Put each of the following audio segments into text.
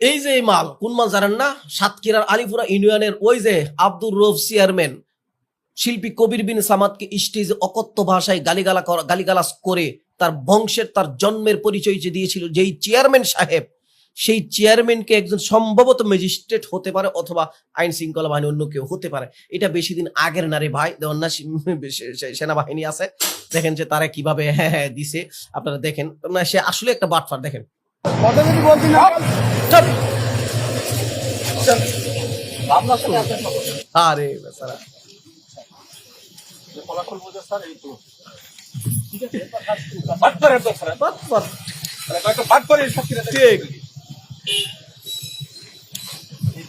এই যে এই মাল কোন মাল জানেন না? সাতক্ষীরার আলিপুরা ইউনিয়নের ওই যে আব্দুর রফ চেয়ারম্যান শিল্পী কবির বিন সামাদকে স্টেজে অকথ্য ভাষায় গালিগালা গালিগালাস গালিগালাজ করে তার বংশের তার জন্মের পরিচয় যে দিয়েছিল যেই চেয়ারম্যান সাহেব সেই চেয়ারম্যানকে একজন সম্ভবত ম্যাজিস্ট্রেট হতে পারে অথবা আইন শৃঙ্খলা বাহিনী অন্য কেউ হতে পারে। এটা বেশি দিন আগের নারে ভাই। সে- সেনাবাহিনী আছে। দেখেন যে তারা কীভাবে হ্যাঁ হ্যাঁ দিছে। আপনারা দেখেন। না সে আসলে একটা বাটফার দেখেন। চুপ! আপনার সাথে আপনার সমস্যা। আরে বেচারা ফলাফল বোঝা স্যার এই তো। ঠিক। আছে? বাটপারের দোষরা। বাটফার। মানে কয়েকটা বাটপারের সাক্ষীরা ঠিক। এই তো তাই মনে হচ্ছে।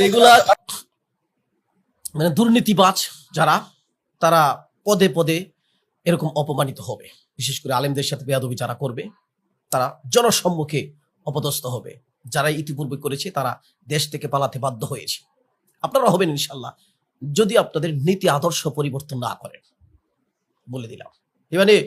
এগুলা মানে দুর্নীতিবাজ যারা তারা পদে পদে এরকম অপমানিত হবে। বিশেষ করে আলেমদের সাথে বেয়াদবি যারা করবে তারা জনসম্মুখে অপদস্থ হবে। যারা ইতিপূর্বে করেছে তারা দেশ থেকে পালাতে বাধ্য হয়েছে। আপনারা হবেন ইনশাল্লাহ। যদি আপনাদের নীতি আদর্শ পরিবর্তন না করেন বলে দিলাম। ఇవన్నీ